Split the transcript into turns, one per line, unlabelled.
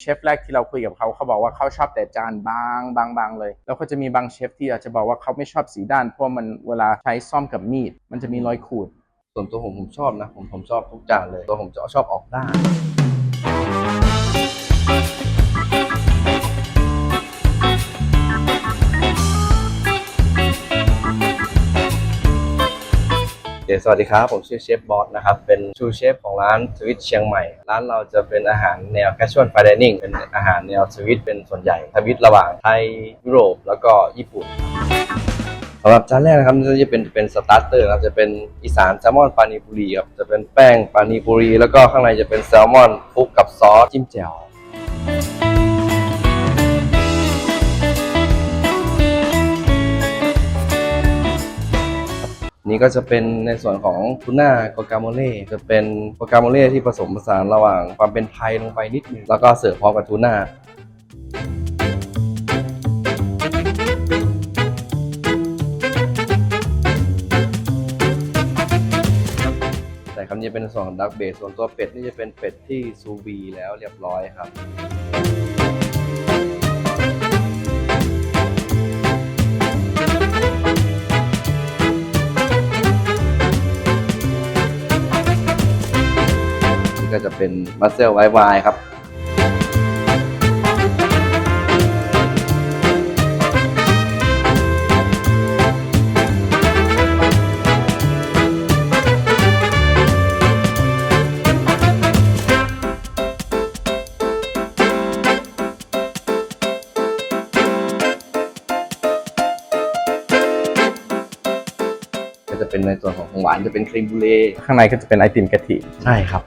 เชฟแรกที่เราคุยกับเขาเขาบอกว่าเขาชอบแต่จานบางบางบางเลย แล้วก็จะมีบางเชฟที่อาจจะบอกว่าเขาไม่ชอบสีด้านเพราะมันเวลาใช้ซ่อมกับมีด มันจะมีรอยขูด
ส่วนตัวผมผมชอบนะ ผมผมชอบทุกจานเลย ตัวผมจะชอบออกด้าน คสวัสดีครับ ผมชื่อเชฟบอสนะครับ เป็นชูเชฟของร้านสวิตเชียงใหม่ ร้านเราจะเป็นอาหารแนว casual fine dining เป็นอาหารแนวสวิตเป็นส่วนใหญ่ทวิตระหว่างไทยยุโรปแล้วก็ญี่ปุ่นสำหรับจานแรกนะครับจะเป็นเป็นสตาร์เตอร์นะครับจะเป็นอีสานแซลมอนปานิปุรีครับจะเป็นแป้งปานิปุรี แล้วก็ข้างในจะเป็นแซลมอนคลุกกับซอสจิ้มแจ่ว นี่ก็จะเป็นในส่วนของทูน่าโกกาโมเล่จะเป็นโกกาโมเล่ที่ผสมผสานระหว่างความเป็นไทยลงไปนิดนึงแล้วก็เสิร์ฟพร้อมกับทูน่าแต่คำนี้เป็นส่วนของดักเบสส่วนตัวเป็ดนี่จะเป็นเป็ดที่ซูบีแล้วเรียบร้อยครับ นี่ก็จะเป็นมัสเซลไวไวครับก็จะเป็นในส่วนของของหวานจะเป็นครีมบูเล่
ข้างในก็จะเป็นไอติมกะทิ
ใช่ครับ